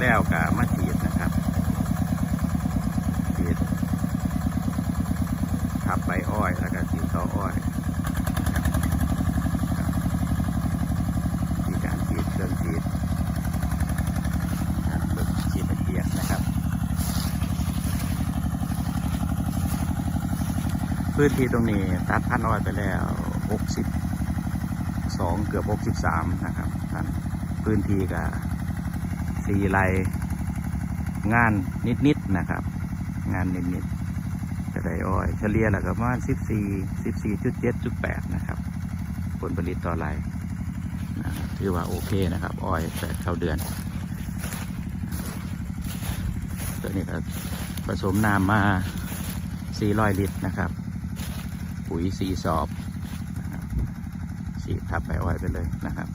แล้วกับมาฉีดนะครับฉีดทับใบอ้อยแล้วก็ฉีดต่ออ้อยมีการฉีดเครื่องฉีดฉีดลเอียดนะครับ พื้นที่ตรงนี้ตัดพันอ้อยไปแล้ว 60 2 เกือบ 63 นะครับท่านพื้นที่กับ สี่ไรงานนิดๆนะครับ งานนิดๆจะได้อ้อย เฉลี่ยแล้วก็ประมาณ14 14.7.8นะครับ ผลผลิตต่อไร่นะถือว่าโอเคนะครับ อ้อยแปดเข้าเดือน ตัวนี้ก็ผสมน้ำมา400ลิตรนะครับ ปุ๋ยสี่สอบนะครับสีทับใบอ้อยไปเลยนะครับ